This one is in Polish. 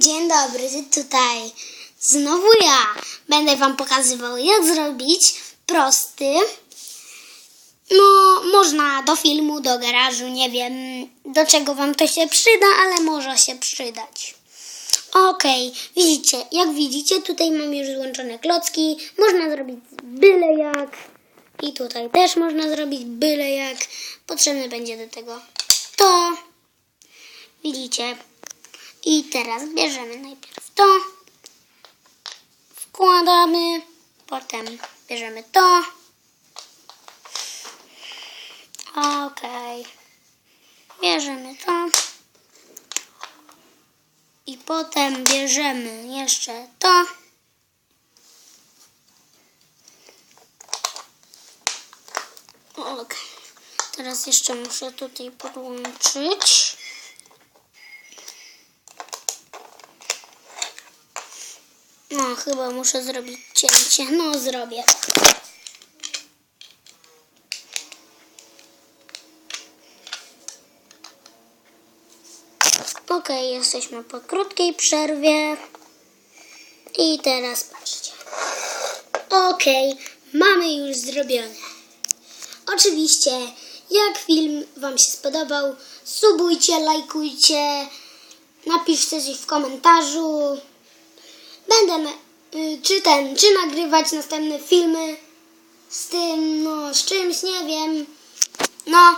Dzień dobry, tutaj znowu ja. Będę Wam pokazywał, jak zrobić prosty. No, można do filmu, do garażu, nie wiem do czego Wam to się przyda, ale może się przydać. Okej, widzicie, jak widzicie, tutaj mam już złączone klocki. Można zrobić byle jak. I tutaj też można zrobić byle jak. Potrzebne będzie do tego to. Widzicie? I teraz bierzemy najpierw to. Wkładamy. Potem bierzemy to. Okej. Bierzemy to. I potem bierzemy jeszcze to. Ok. Teraz jeszcze muszę tutaj podłączyć. No, chyba muszę zrobić cięcie. No, zrobię. Ok, jesteśmy po krótkiej przerwie. I teraz patrzcie. Ok, mamy już zrobione. Oczywiście, jak film Wam się spodobał, subujcie, lajkujcie, napiszcie coś w komentarzu. Będę, y, czy ten, czy nagrywać następne filmy z tym, no, z czymś, nie wiem. No,